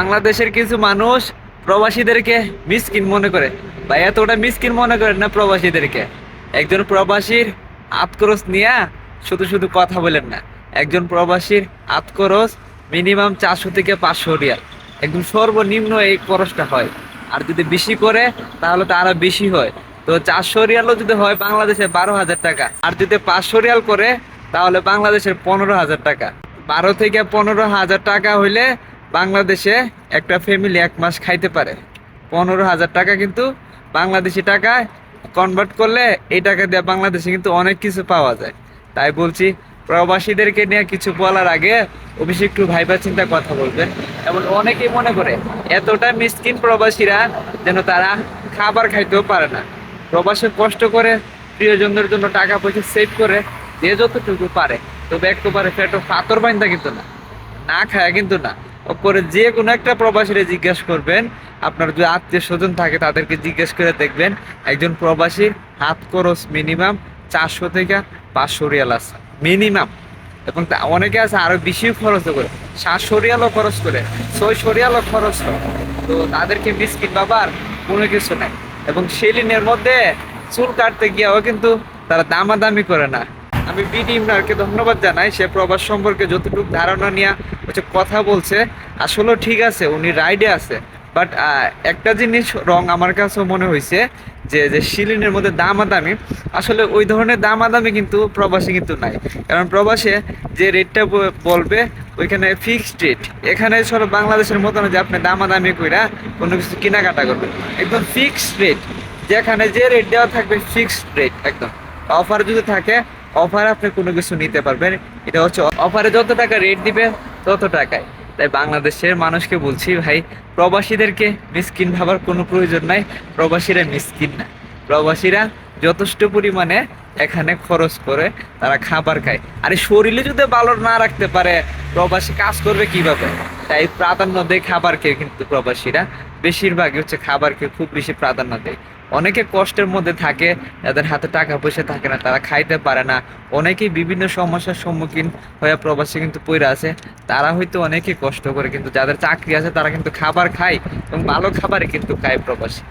বাংলাদেশের কিছু মানুষ প্রবাসীদেরকে মিসকিন মনে করে। বা এতটা মিসকিন মনে করেন না প্রবাসীদেরকে। একজন প্রবাসীর আতকরস নিয়ে শুধু শুধু কথা বলেন না। একজন প্রবাসীর আতকরস মিনিমাম চারশো থেকে পাঁচশো রিয়াল। একদম সর্বনিম্ন এই খরচটা হয়। আর যদি বেশি করে, তাহলে তো আরও বেশি হয়। তো চারশো রিয়ালও যদি হয় বাংলাদেশে বারো হাজার টাকা। আর যদি পাঁচশো রিয়াল করে, তাহলে বাংলাদেশের পনেরো হাজার টাকা। বারো থেকে পনেরো হাজার টাকা হইলে বাংলাদেশে একটা ফ্যামিলি এক মাস খাইতে পারে। পনেরো হাজার টাকা কিন্তু বাংলাদেশি টাকায় কনভার্ট করলে এই টাকা দিয়ে বাংলাদেশে কিন্তু অনেক কিছু পাওয়া যায়। তাই বলছি, প্রবাসীদেরকে নিয়ে কিছু বলার আগে অবশ্যই একটু ভাইবা চিন্তা কথা বলবেন এবং অনেকেই মনে করে, এতটা মিসকিন প্রবাসীরা যেন তারা খাবার খাইতেও পারে না। প্রবাসে কষ্ট করে প্রিয়জনদের জন্য টাকা পয়সা সেভ করে যে যতটুকু পারে, তবে একটু পারে পেটো পাথর বাইন্দা কিন্তু না। না খায় কিন্তু না। করে যে কোনো একটা প্রবাসীরে জিজ্ঞেস করবেন। আপনার যদি আত্মীয় স্বজন থাকে, তাদেরকে জিজ্ঞেস করে দেখবেন। একজন প্রবাসীর হাত খরচ মিনিমাম চারশো থেকে পাঁচশো রিয়াল আছে, মিনিমাম। এবং অনেকে আছে আরও বেশি খরচ করে, সাতশো রিয়ালও খরচ করে, ছয়শো রিয়ালও খরচ করে। তো তাদেরকে বিস্কিট বাবার কোনো কিছু নাই। এবং সেলিনের মধ্যে চুল কাটতে গিয়েও কিন্তু তারা দামাদামি করে না। আমি বিডি ইমরানকে ধন্যবাদ জানাই। সে প্রবাস সম্পর্কে যতটুকু ধারণা নিয়ে হচ্ছে কথা বলছে আসলে ঠিক আছে, উনি রাইডে আছে। বাট একটা জিনিস রং আমার কাছেও মনে হয়েছে যে যে শিলিনের মধ্যে দামাদামি, আসলে ওই ধরনের দামাদামি কিন্তু প্রবাসী কিন্তু নাই। কারণ প্রবাসে যে রেটটা বলবে, ওইখানে ফিক্সড রেট এখানে সব বাংলাদেশের মতো না যে আপনি দামাদামি কইরা কোনো কিছু কেনাকাটা করবেন। একদম ফিক্সড রেট যেখানে যে রেট দেওয়া থাকবে ফিক্সড রেট একদম। অফার যদি থাকে অফার আপনি কোনো কিছু নিতে পারবেন। এটা হচ্ছে অফারে যত টাকা রেট দিবে, তত টাকায়। তাই বাংলাদেশের মানুষকে বলছি, ভাই, প্রবাসীদেরকে মিসকিন ভাবার কোনো প্রয়োজন নাই। প্রবাসীরা মিসকিন না। প্রবাসীরা যথেষ্ট পরিমাণে এখানে খরচ করে, তারা খাবার খায়। আর শরীরে যদি ভালো না রাখতে পারে, প্রবাসী কাজ করবে কীভাবে? তাই প্রাধান্য দেয় খাবারকে কিন্তু প্রবাসীরা। বেশিরভাগই হচ্ছে খাবারকে খুব বেশি প্রাধান্য দেয়। অনেকে কষ্টের মধ্যে থাকে, যাদের হাতে টাকা পয়সা থাকে না, তারা খাইতে পারে না। অনেকেই বিভিন্ন সমস্যার সম্মুখীন হয়ে প্রবাসী কিন্তু পড়ে আছে। তারা হয়তো অনেকে কষ্ট করে, কিন্তু যাদের চাকরি আছে তারা কিন্তু খাবার খায় এবং ভালো খাবারই কিন্তু খায় প্রবাসী।